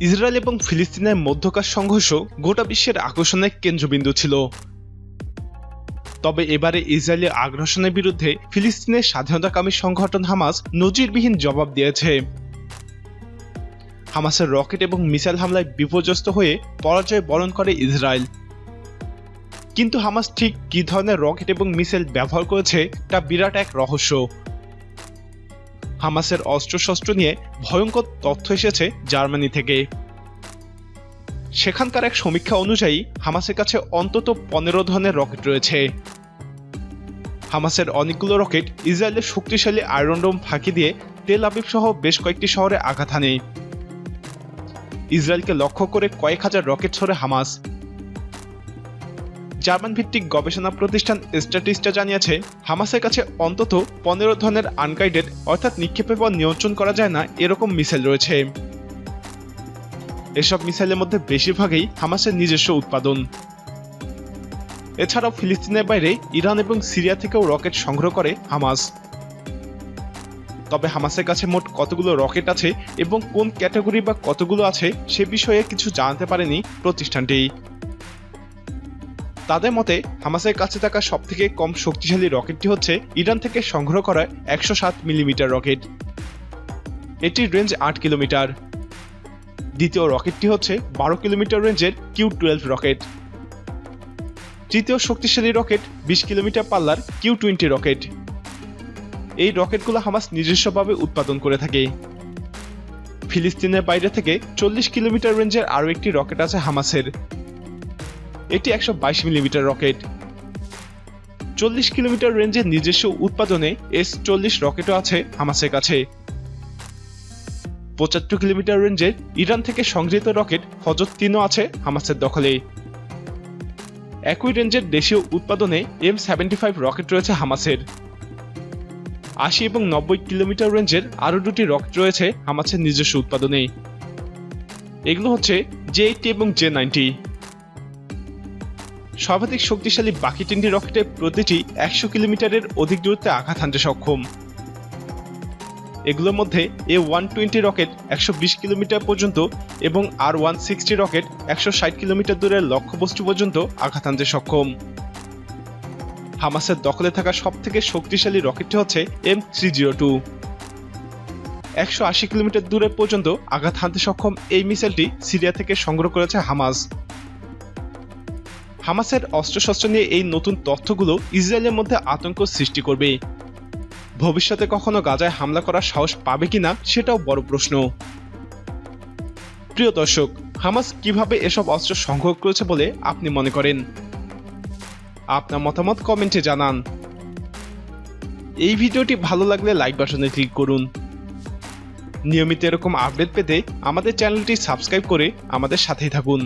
Israel এবং ফিলিস্তিনের মধ্যকার সংঘর্ষ গোটা বিশ্বের আকর্ষণের কেন্দ্রবিন্দু ছিল। তবে এবারে ইসরায়েলি আগ্রাসনের বিরুদ্ধে ফিলিস্তিনের স্বাধীনতাকামী সংগঠন হামাস নজিরবিহীন জবাব দিয়েছে। হামাসের রকেট এবং মিসাইল হামলায় বিপর্যস্ত হয়ে পরাজয় বরণ করে ইসরায়েল। কিন্তু হামাস ঠিক কী ধরনের রকেট এবং মিসাইল ব্যবহার করেছে তা বিরাট এক রহস্য। হামাসের অস্ত্রশস্ত্র নিয়ে ভয়ঙ্কর তথ্য এসেছে জার্মানি থেকে। সেখানকার এক সমীক্ষা অনুযায়ী হামাসের কাছে অন্তত পনেরো ধরনের রকেট রয়েছে। হামাসের অনেকগুলো রকেট ইসরায়েলের শক্তিশালী আয়রন ডোম ফাঁকি দিয়ে তেল আবিব সহ বেশ কয়েকটি শহরে আঘাত হানে। ইসরায়েলকে লক্ষ্য করে কয়েক হাজার রকেট ছড়ে হামাস। জার্মান ভিত্তিক গবেষণা প্রতিষ্ঠান স্ট্যাটিস্টা জানিয়েছে, হামাসের কাছে অন্তত পনেরো ধরনের আনগাইডেড অর্থাৎ নিক্ষেপের পর নিয়ন্ত্রণ করা যায় না এরকম মিসাইল রয়েছে। এসব মিসাইলের মধ্যে বেশিরভাগই হামাসের নিজস্ব উৎপাদন। এছাড়াও ফিলিস্তিনের বাইরে ইরান এবং সিরিয়া থেকেও রকেট সংগ্রহ করে হামাস। তবে হামাসের কাছে মোট কতগুলো রকেট আছে এবং কোন ক্যাটাগরি বা কতগুলো আছে সে বিষয়ে কিছু জানাতে পারেনি প্রতিষ্ঠানটি। তাদের মতে, হামাসের কাছে থাকা সবথেকে কম শক্তিশালী রকেটটি হচ্ছে ইরান থেকে সংগ্রহ করা একশো সাত মিলিমিটার রকেট। এটির রেঞ্জ আট কিলোমিটার। দ্বিতীয় রকেটটি হচ্ছে বারো কিলোমিটার রেঞ্জের কিউ টুয়েলভ রকেট। তৃতীয় শক্তিশালী রকেট বিশ কিলোমিটার পাল্লার কিউ টোয়েন্টি রকেট। এই রকেটগুলো হামাস নিজস্বভাবে উৎপাদন করে থাকে। ফিলিস্তিনের বাইরে থেকে চল্লিশ কিলোমিটার রেঞ্জের আরও একটি রকেট আছে হামাসের। এটি একশো বাইশ মিলিমিটার রকেট। চল্লিশ কিলোমিটার রেঞ্জের নিজস্ব উৎপাদনে এস চল্লিশ রকেটও আছে হামাসের কাছে। পঁচাত্তর কিলোমিটার রেঞ্জের ইরান থেকে সংগৃহীত রকেট ফজর তিনও আছে হামাসের দখলে। একই রেঞ্জের দেশীয় উৎপাদনে এম সেভেন্টি ফাইভ রকেট রয়েছে হামাসের। আশি এবং নব্বই কিলোমিটার রেঞ্জের আরও দুটি রকেট রয়েছে হামাসের নিজস্ব উৎপাদনে। এগুলো হচ্ছে জে এইটটি এবং জে নাইনটি। সর্বাধিক শক্তিশালী বাকি তিনটি রকেটের প্রতিটি একশো কিলোমিটারের অধিক দূরত্বে আঘাত হানতে সক্ষম। এগুলোর মধ্যে এ ওয়ান টোয়েন্টি রকেট একশো বিশ কিলোমিটার পর্যন্ত এবং আর ওয়ান সিক্সটি রকেট একশো ষাট কিলোমিটার দূরের লক্ষ্যবস্তু পর্যন্ত আঘাত আনতে সক্ষম। হামাসের দখলে থাকা সব থেকে শক্তিশালী রকেটটি হচ্ছে এম থ্রি জিরো টু। একশো আশি কিলোমিটার দূরে পর্যন্ত আঘাত হানতে সক্ষম এই মিসাইলটি সিরিয়া থেকে সংগ্রহ করেছে হামাস। হামাসের অস্ত্রশস্ত্র নিয়ে এই নতুন তথ্যগুলো ইসরায়েলের মধ্যে আতঙ্ক সৃষ্টি করবে। ভবিষ্যতে কখনো গাজায় হামলা করার সাহস পাবে কিনা সেটাও বড় প্রশ্ন। প্রিয় দর্শক, হামাস কীভাবে এসব অস্ত্র সংগ্রহ করেছে বলে আপনি মনে করেন? আপনার মতামত কমেন্টে জানান। এই ভিডিওটি ভালো লাগলে লাইক বাটনে ক্লিক করুন। নিয়মিত এরকম আপডেট পেতে আমাদের চ্যানেলটি সাবস্ক্রাইব করে আমাদের সাথেই থাকুন।